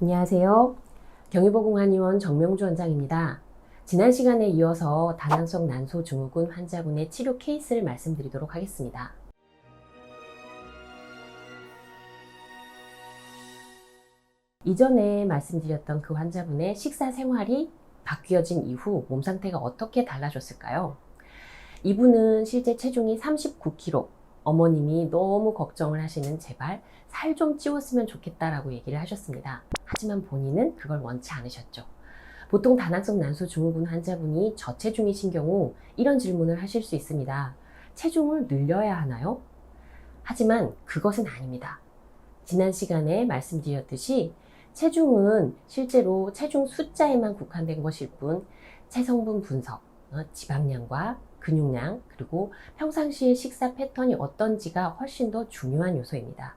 안녕하세요. 경희보공한의원 정명주 원장입니다. 지난 시간에 이어서 다낭성 난소 증후군 환자분의 치료 케이스를 말씀드리도록 하겠습니다. 이전에 말씀드렸던 그 환자분의 식사 생활이 바뀌어진 이후 몸 상태가 어떻게 달라졌을까요? 이분은 실제 체중이 39kg, 어머님이 너무 걱정을 하시는 제발 살 좀 찌웠으면 좋겠다라고 얘기를 하셨습니다. 하지만 본인은 그걸 원치 않으셨죠. 보통 다낭성 난소 증후군 환자분이 저체중이신 경우 이런 질문을 하실 수 있습니다. 체중을 늘려야 하나요? 하지만 그것은 아닙니다. 지난 시간에 말씀드렸듯이 체중은 실제로 체중 숫자에만 국한된 것일 뿐 체성분 분석, 어, 지방량과 근육량, 그리고 평상시의 식사 패턴이 어떤지가 훨씬 더 중요한 요소입니다.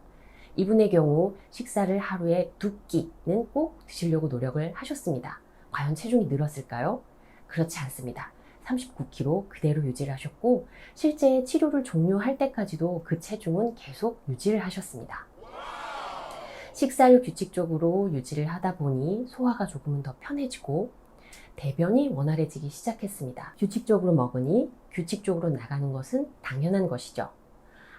이분의 경우 식사를 하루에 두 끼는 꼭 드시려고 노력을 하셨습니다. 과연 체중이 늘었을까요? 그렇지 않습니다. 39kg 그대로 유지를 하셨고 실제 치료를 종료할 때까지도 그 체중은 계속 유지를 하셨습니다. 식사를 규칙적으로 유지를 하다 보니 소화가 조금은 더 편해지고 대변이 원활해지기 시작했습니다. 규칙적으로 먹으니 규칙적으로 나가는 것은 당연한 것이죠.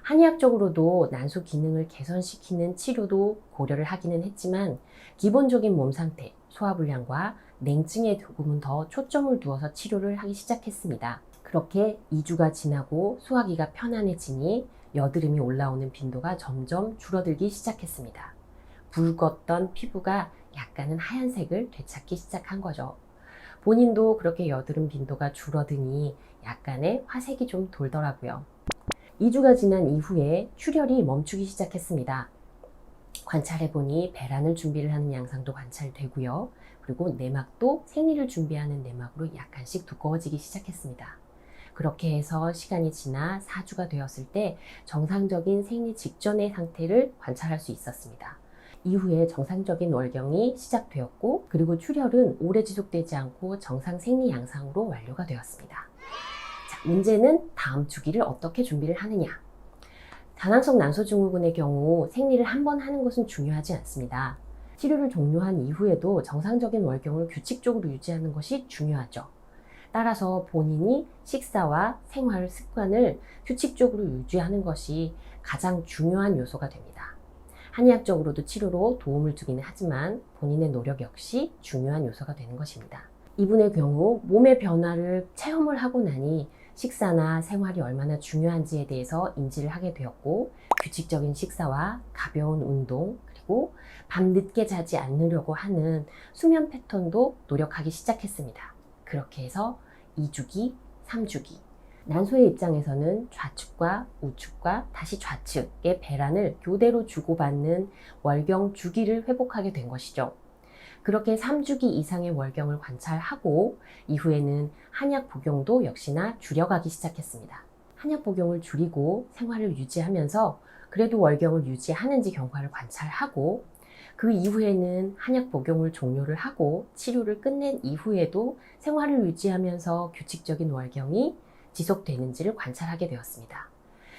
한의학적으로도 난소 기능을 개선시키는 치료도 고려를 하기는 했지만 기본적인 몸 상태, 소화불량과 냉증에 조금은 더 초점을 두어서 치료를 하기 시작했습니다. 그렇게 2주가 지나고 소화기가 편안해지니 여드름이 올라오는 빈도가 점점 줄어들기 시작했습니다. 붉었던 피부가 약간은 하얀색을 되찾기 시작한 거죠. 본인도 그렇게 여드름 빈도가 줄어드니 약간의 화색이 좀 돌더라고요. 2주가 지난 이후에 출혈이 멈추기 시작했습니다. 관찰해보니 배란을 준비를 하는 양상도 관찰되고요. 그리고 내막도 생리를 준비하는 내막으로 약간씩 두꺼워지기 시작했습니다. 그렇게 해서 시간이 지나 4주가 되었을 때 정상적인 생리 직전의 상태를 관찰할 수 있었습니다. 이후에 정상적인 월경이 시작되었고 그리고 출혈은 오래 지속되지 않고 정상 생리 양상으로 완료가 되었습니다. 자, 문제는 다음 주기를 어떻게 준비를 하느냐. 다낭성 난소증후군의 경우 생리를 한 번 하는 것은 중요하지 않습니다. 치료를 종료한 이후에도 정상적인 월경을 규칙적으로 유지하는 것이 중요하죠. 따라서 본인이 식사와 생활 습관을 규칙적으로 유지하는 것이 가장 중요한 요소가 됩니다. 한의학적으로도 치료로 도움을 주기는 하지만 본인의 노력 역시 중요한 요소가 되는 것입니다. 이분의 경우 몸의 변화를 체험을 하고 나니 식사나 생활이 얼마나 중요한지에 대해서 인지를 하게 되었고 규칙적인 식사와 가벼운 운동 그리고 밤 늦게 자지 않으려고 하는 수면 패턴도 노력하기 시작했습니다. 그렇게 해서 2주기, 3주기 난소의 입장에서는 좌측과 우측과 다시 좌측의 배란을 교대로 주고받는 월경 주기를 회복하게 된 것이죠. 그렇게 3주기 이상의 월경을 관찰하고 이후에는 한약 복용도 역시나 줄여가기 시작했습니다. 한약 복용을 줄이고 생활을 유지하면서 그래도 월경을 유지하는지 경과를 관찰하고 그 이후에는 한약 복용을 종료를 하고 치료를 끝낸 이후에도 생활을 유지하면서 규칙적인 월경이 지속되는지를 관찰하게 되었습니다.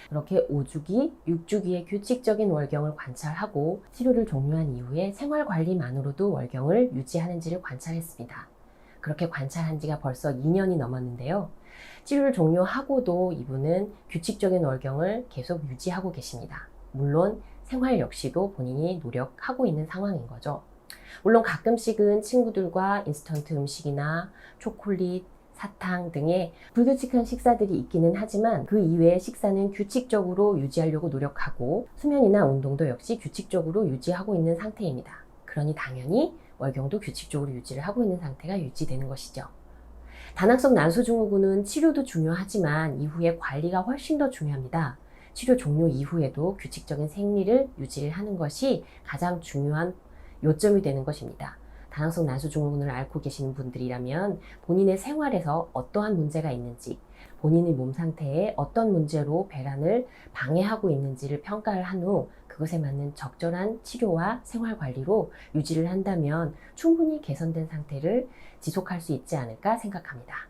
그렇게 5주기, 6주기의 규칙적인 월경을 관찰하고 치료를 종료한 이후에 생활 관리만으로도 월경을 유지하는지를 관찰했습니다. 그렇게 관찰한 지가 벌써 2년이 넘었는데요. 치료를 종료하고도 이분은 규칙적인 월경을 계속 유지하고 계십니다. 물론 생활 역시도 본인이 노력하고 있는 상황인 거죠. 물론 가끔씩은 친구들과 인스턴트 음식이나 초콜릿, 사탕 등의 불규칙한 식사들이 있기는 하지만 그 이외의 식사는 규칙적으로 유지하려고 노력하고 수면이나 운동도 역시 규칙적으로 유지하고 있는 상태입니다. 그러니 당연히 월경도 규칙적으로 유지를 하고 있는 상태가 유지되는 것이죠. 다낭성 난소증후군은 치료도 중요하지만 이후에 관리가 훨씬 더 중요합니다. 치료 종료 이후에도 규칙적인 생리를 유지를 하는 것이 가장 중요한 요점이 되는 것입니다. 다낭성 난소증후군을 앓고 계시는 분들이라면 본인의 생활에서 어떠한 문제가 있는지, 본인의 몸 상태에 어떤 문제로 배란을 방해하고 있는지를 평가를 한 후 그것에 맞는 적절한 치료와 생활 관리로 유지를 한다면 충분히 개선된 상태를 지속할 수 있지 않을까 생각합니다.